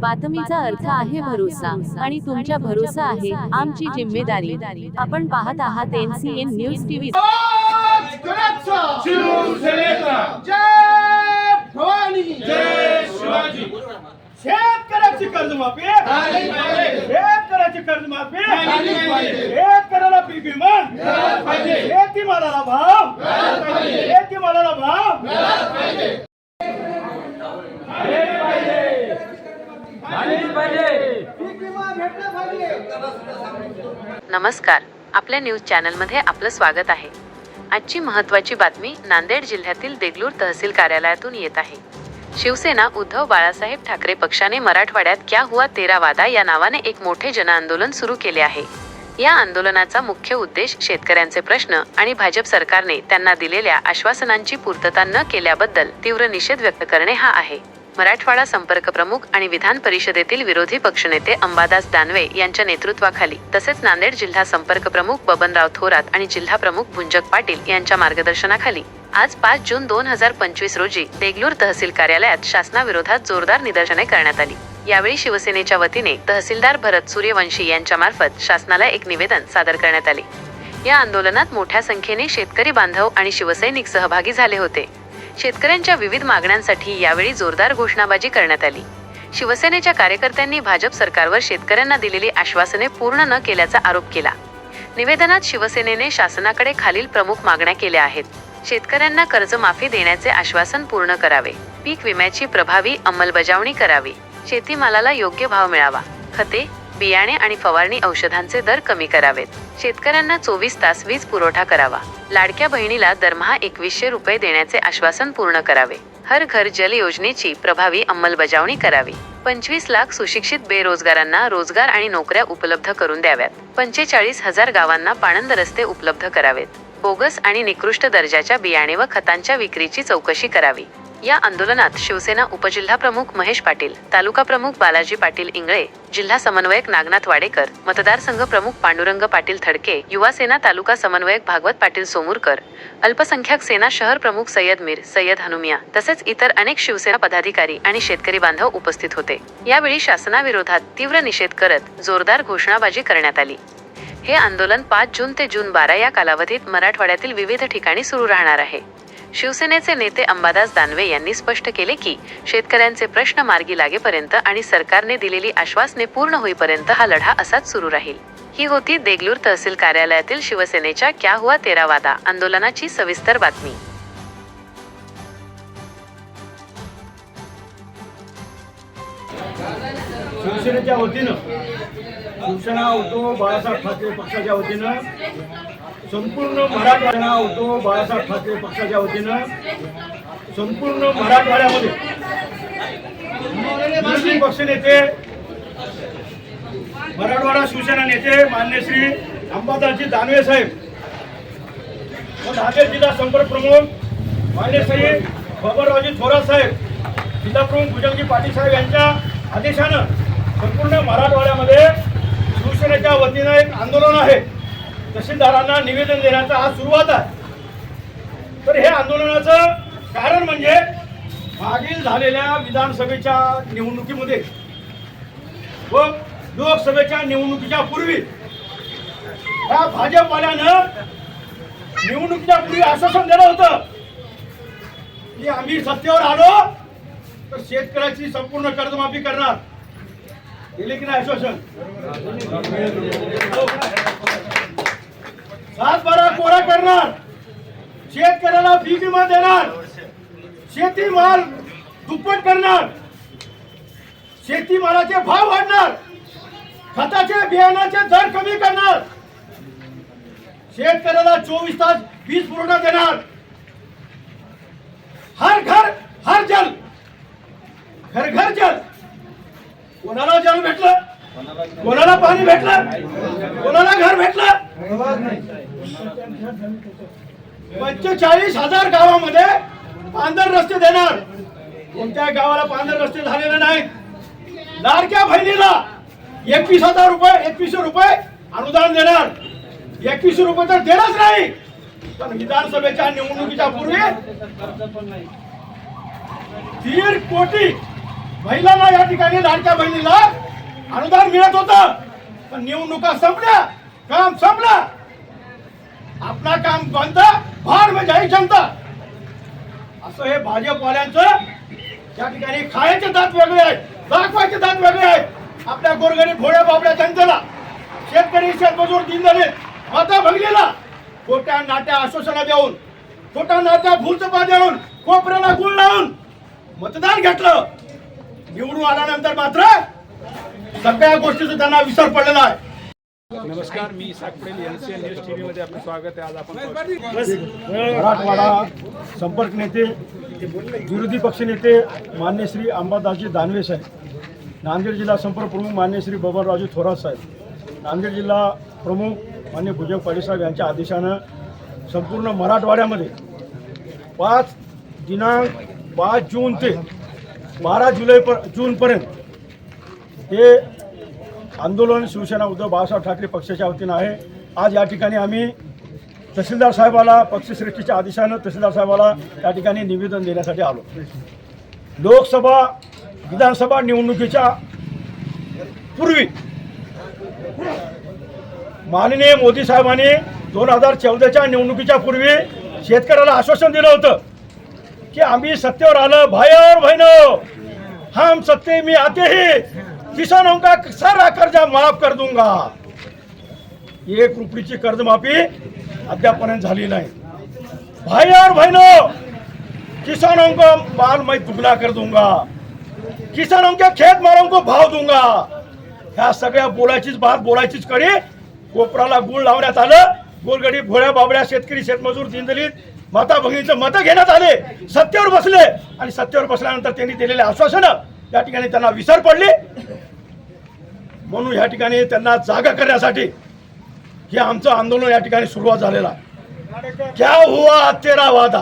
बातमीचा अर्थ आहे भरोसा आणि तुमच्या भरोसा आहे आमची जिम्मेदारी. आपण पाहत आहात एनसीएन न्यूज टीव्ही कराडचा शिवसेनेचा. जय भवानी जय शिवाजी शेतकऱ्याची कर्जमाफी. शेतकऱ्याची कर्जमाफी. झाली पाहिजे. शेतकऱ्याला पीक विमा मिळालं पाहिजे. शेतीमालाला भाव. मिळालं पाहिजे. शेतीमालाला भाव मिळालं पाहिजे. पीक विमा भेटला पाहिजे नमस्कार. आपल्या न्यूज चॅनलमध्ये आपलं स्वागत आहे. आजची महत्त्वाची बातमी नांदेड जिल्ह्यातील देगलूर तहसील कार्यालयातून येत आहे. शिवसेना उद्धव बाळासाहेब ठाकरे पक्षाने मराठवाड्यात क्या हुआ तेरा वादा या नावाने एक मोठे जनआंदोलन सुरू केले आहे. या आंदोलनाचा मुख्य उद्देश शेतकऱ्यांचे प्रश्न आणि भाजप सरकारने त्यांना दिलेल्या आश्वासनांची पूर्तता न केल्याबद्दल तीव्र निषेध व्यक्त करणे हा आहे. मराठवाडा संपर्क प्रमुख आणि विधान परिषदेतील विरोधी पक्षनेते अंबादास दानवे यांच्या नेतृत्वाखाली तसेच नांदेड जिल्हा संपर्क प्रमुख बबनराव थोरात आणि जिल्हा प्रमुख भुंजक पाटील यांच्या मार्गदर्शनाखाली आज पाच जून दोन हजार पंचवीस रोजी देगलूर तहसील कार्यालयात शासनाविरोधात जोरदार निदर्शने करण्यात आली. यावेळी शिवसेनेच्या वतीने तहसीलदार भरत सूर्यवंशी यांच्या मार्फत शासनाला एक निवेदन सादर करण्यात आले. या आंदोलनात मोठ्या संख्येने शेतकरी बांधव आणि शिवसैनिक सहभागी झाले होते. शेतकऱ्यांच्या विविध मागण्यांसाठी यावेळी जोरदार घोषणाबाजी करण्यात आली. शिवसेनेच्या कार्यकर्त्यांनी भाजप सरकारवर शेतकऱ्यांना दिलेली आश्वासने पूर्ण न केल्याचा आरोप केला. निवेदनात शिवसेनेने शासनाकडे खालील प्रमुख मागण्या केल्या आहेत. शेतकऱ्यांना कर्जमाफी देण्याचे आश्वासन पूर्ण करावे. पीक विम्याची प्रभावी अंमलबजावणी करावी. शेतीमालाला योग्य भाव मिळावा. खते बियाणे आणि फवारणी औषधांचे दर कमी करावेत. शेतकऱ्यांना चोवीस तास वीज पुरवठा करावा. लाडक्या बहिणीला दरमहा एकवीसशे रुपये देण्याचे आश्वासन पूर्ण करावे. हर घर जल योजनेची प्रभावी अंमलबजावणी करावी. पंचवीस लाख सुशिक्षित बेरोजगारांना रोजगार आणि नोकऱ्या उपलब्ध करून द्याव्यात. पंचेचाळीस हजार गावांना पाणंद रस्ते उपलब्ध करावेत. बोगस आणि निकृष्ट दर्जाच्या बियाणे व खतांच्या विक्रीची चौकशी करावी. या आंदोलनात शिवसेना उपजिल्हा प्रमुख महेश पाटील तालुका प्रमुख बालाजी पाटील इंगळे जिल्हा समन्वयक नागनाथ वाडेकर मतदारसंघ प्रमुख पांडुरंग पाटील थडके युवा सेना तालुका समन्वयक भागवत पाटील सोमूरकर अल्पसंख्याक सेना शहर प्रमुख सय्यद मीर सय्यद हनुमिया तसेच इतर अनेक शिवसेना पदाधिकारी आणि शेतकरी बांधव उपस्थित होते. यावेळी शासनाविरोधात तीव्र निषेध करत जोरदार घोषणाबाजी करण्यात आली. हे आंदोलन पाच जून ते जून बारा या कालावधीत मराठवाड्यातील विविध ठिकाणी सुरू राहणार आहे. शिवसेनेचे नेते अंबादास दानवे यांनी स्पष्ट केले की शेतकऱ्यांचे प्रश्न मार्गी लागेपर्यंत आणि सरकारने दिलेली आश्वासने पूर्ण होईपर्यंत हा लढा असाच सुरू राहील. ही होती देगलूर तहसील कार्यालयातील शिवसेनेच्या क्या हुआ तेरा वादा आंदोलनाची सविस्तर बातमी. शिवसेनेच्या वतीनं शिवसेना उद्धव बाळासाहेब ठाकरे पक्षाच्या वतीनं संपूर्ण मराठवाडा उद्धव बाळासाहेब ठाकरे पक्षाच्या वतीनं संपूर्ण मराठवाड्यामध्ये विरोधी पक्षनेते मराठवाडा शिवसेना नेते मान्य श्री अंबादासजी दानवे साहेब व नांदेड जिल्हा संपर्क प्रमुख मान्य श्री बबनरावजी थोरात साहेब जिल्हा प्रमुख भुजंगजी पाटील साहेब यांच्या आदेशानं संपूर्ण मराठवाड्यामध्ये शिवसेनेच्या वतीनं एक आंदोलन आहे. तहसीलदारांना निवेदन देण्याचा आज सुरुवात आहे. तर हे आंदोलनाचं कारण म्हणजे मागील झालेल्या विधानसभेच्या निवडणुकीमध्ये व लोकसभेच्या निवडणुकीच्या पूर्वी या भाजपवाल्यानं निवडणुकीच्या पूर्वी आश्वासन दिलं होतं की आम्ही सत्तेवर आलो तर शेतकऱ्याची संपूर्ण कर्जमाफी करणार. दिले की नाही आश्वासन? सातबारा कोरा करणार. शेतकऱ्याला पीक विमा देणार. शेती माल दुप्पट करणार. शेतीमालाचे भाव वाढणार. खताचे बियाण्याचे दर कमी करणार. शेतकऱ्याला चोवीस तास वीज पुरवठा देणार. हर घर हर जल. घर घर जल. कोणाला जल भेटलं? कोणाला पाणी भेटलं? कोणाला घर भेटलं? पंचेचाळीस हजार गावामध्ये पांढर रस्ते देणार. कोणत्या गावाला पांढर रस्ते झालेले नाहीत. लाडक्या बहिणीला एकवीस हजार रुपये एकवीसशे रुपये अनुदान देणार. एकवीसशे रुपये तर देणार नाही. पण विधानसभेच्या निवडणुकीच्या पूर्वी दीड कोटी महिलांना या ठिकाणी लाडक्या बहिणीला अनुदान मिळत होतं. पण निवडणुका संपल्या. काम संपलं. आपला काम कोणता भार म्हणजे आई जनता असं हे भाजपवाल्यांचं त्या ठिकाणी खायचे दात वेगळे आहेत. दाखवायचे दात वेगळे आहेत. आपल्या गोरगरीब भोळ्या बाबड्या जनतेला शेतकरी शेतमजूर दिनदलित माता भगिनीला खोट्या नाट्या आश्वासना देऊन खोट्या नाट्या भूलचपा देऊन कोपऱ्याला गुळ लावून मतदान घेतलं. निवडून आल्यानंतर मात्र सगळ्या गोष्टीचा त्यांना विसर पडलेला आहे. नमस्कार मी Isaak Patel N C N news T व्हीमध्ये आपलं स्वागत आहे. आज आपण मराठवाडा संपर्क नेते विरोधी पक्षनेते मान्य श्री अंबादासजी दानवे साहेब नांदेड जिल्हा संपर्क प्रमुख मान्य श्री बबनरावजी थोरात साहेब नांदेड जिल्हा प्रमुख मान्य भुजंग पाटील साहेब यांच्या आदेशानं संपूर्ण मराठवाड्यामध्ये पाच दिनांक पाच जून ते बारा जुलै पर जूनपर्यंत हे आंदोलन शिवसेना उद्धव बाळासाहेब ठाकरे पक्षाच्या वतीनं आहे. आज या ठिकाणी आम्ही तहसीलदार साहेबाला पक्षश्रेष्ठीच्या आदेशानं तहसीलदार साहेबाला या ठिकाणी निवेदन देण्यासाठी आलो. लोकसभा विधानसभा निवडणुकीच्या पूर्वी माननीय मोदी साहेबांनी दोन हजार चौदाच्या निवडणुकीच्या पूर्वी शेतकऱ्याला आश्वासन दिलं होतं की आम्ही सत्तेवर आलं भाई बहिण. हम सत्ते मी आते ही. किसानों का सारा कर्जा माफ कर दूंगा। एक रुपयाची कर्जमाफी अद्यापर्यंत झाली नाही. भाई और बहनों किसानों को माल मैं दुगना कर दूंगा। किसानों के खेत मालों को भाव दूंगा। ह्या सगळ्या बोलायचीच बात बोलायचीच कडी कोपराला गुळ लावण्यात आलं. गोरगडी भोळ्या बाबड्या शेतकरी शेतमजूर दिनदलित माता भगिनीचं मतं घेण्यात आले. सत्तेवर बसले आणि सत्तेवर बसल्यानंतर त्यांनी दिलेले आश्वासनं या ठिकाणी त्यांना विसर पडली. म्हणून या ठिकाणी त्यांना जागा करण्यासाठी हे आमचं आंदोलन या ठिकाणी सुरुवात झालेलं आहे. क्या हुआ तेरा वादा?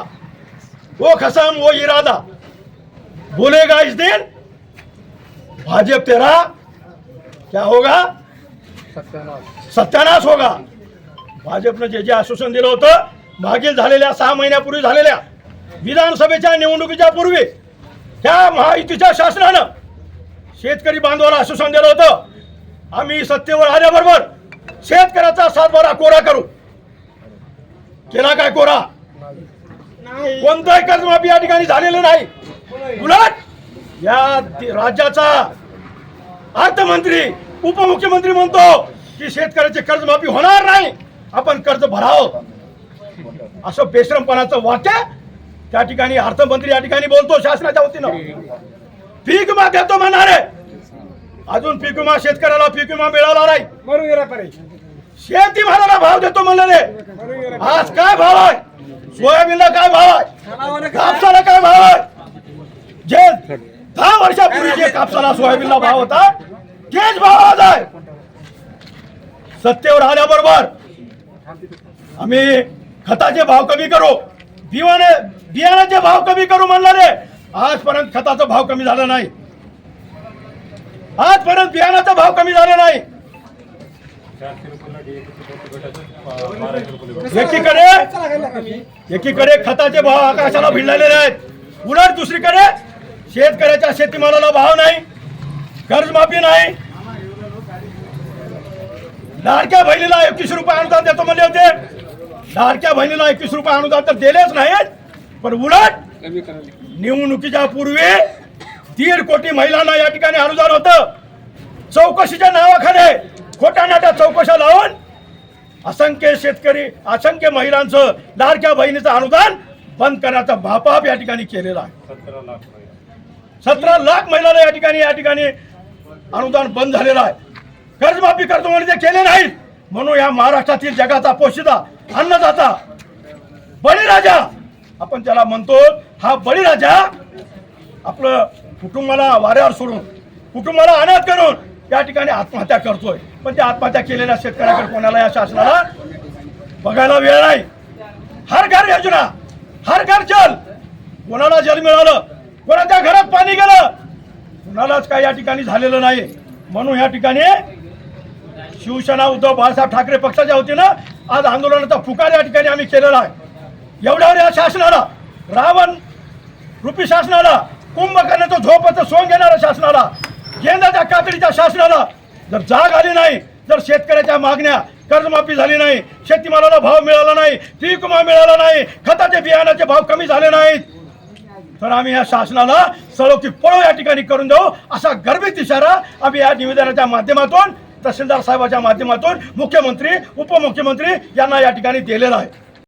वो खसम वो इरादा. बोलेगा इस दिन? भाजप तेरा? क्या होगा? सत्यानाश होगा. भाजपनं जे जे आश्वासन दिलं होतं मागील झालेल्या सहा महिन्यापूर्वी झालेल्या विधानसभेच्या निवडणुकीच्या पूर्वी त्या महायुतीच्या शासनानं शेतकरी बांधवाला आश्वासन दिलं होतं आम्ही सत्तेवर आल्याबरोबर शेतकऱ्याचा सातबारा कोरा करू. केला काय कोरा? कोणताही कर्जमाफी या ठिकाणी झालेलं नाही. उलट या राज्याचा अर्थमंत्री उपमुख्यमंत्री म्हणतो की शेतकऱ्याची कर्जमाफी होणार नाही. आपण कर्ज भरावं. असं बेश्रमपणाचं वाक्य त्या ठिकाणी अर्थमंत्री या ठिकाणी बोलतो शासनाच्या वतीनं. पीक विमा देतो म्हणणारे अजून पीक विमा शेतकऱ्याला पीक विमा मिळाला नाही. शेती मालाला भाव देतो म्हणले आज काय भाव आहे? सोयाबीनला काय भाव आहे? कापसाला काय भाव आहे? जे दहा वर्षापूर्वी जे कापसाला सोयाबीनला भाव होता तेच भाव आज आहे. सत्तेवर आल्याबरोबर आम्ही खताचे भाव कमी करू बियाणे बियाण्याचे भाव कमी करू म्हणणारे आजपर्यंत खताचा भाव कमी झाला नाही. आजपर्यंत बियाण्याचा भाव कमी झाला नाही. एकीकडे एकीकडे खताचे भाव आकाशाला भिडलेले आहेत उलट दुसरीकडे शेतकऱ्याच्या शेतीमालाला भाव नाही. कर्जमाफी नाही. लाडक्या बहिणीला एकवीस रुपये अनुदान देतो म्हणले होते. लाडक्या बहिणीला एकवीस रुपये अनुदान तर दिलेच नाहीत. पण उलट निवडणुकीच्या पूर्वी दीड कोटी महिलांना या ठिकाणी अनुदान होतं. चौकशीच्या नावाखाने खोट्या नाट्या चौकशा लावून असंख्य शेतकरी असंख्य महिलांचं लाडक्या बहिणीचं अनुदान बंद करण्याचा भापाप या ठिकाणी केलेला आहे. सतरा लाख महिलांना या ठिकाणी या ठिकाणी अनुदान बंद झालेलं आहे. कर्जमाफी करतो म्हणजे ते केले नाहीत. म्हणून या महाराष्ट्रातील जगाचा पोशिदा अन्नदाता बळीराजा आपण त्याला म्हणतो हा बळीराजा आपलं कुटुंबाला वाऱ्यावर सोडून कुटुंबाला अनाथ करून या ठिकाणी आत्महत्या करतोय. पण त्या आत्महत्या केलेल्या शेतकऱ्याकडे कोणाला या शासनाला बघायला वेळ नाही. हर घर योजना हर घर जल. कोणाला जल मिळालं कोणाच्या घरात पाणी गेलं कुणालाच काही या ठिकाणी झालेलं नाही. म्हणून या ठिकाणी शिवसेना उद्धव बाळासाहेब ठाकरे पक्षाच्या वतीनं आज आंदोलनाचा पुकार या ठिकाणी आम्ही केलेला आहे. एवढ्यावर या शासनाला रावण रुपी शासनाला कुंभकर्णाचं झोपाचं सोंग घेणाऱ्या शासनाला गेंदाच्या कातडीच्या शासनाला जर जाग आली नाही जर शेतकऱ्याच्या मागण्या कर्जमाफी झाली नाही शेतीमालाला भाव मिळाला नाही पीक विमा मिळाला नाही खताचे बियाणाचे भाव कमी झाले नाहीत तर आम्ही या शासनाला सळोखी पळो या ठिकाणी करून देऊ असा गर्भित इशारा आम्ही या निवेदनाच्या माध्यमातून तहसीलदार साहेबाच्या माध्यमातून मुख्यमंत्री उपमुख्यमंत्री यांना या ठिकाणी दिलेला आहे.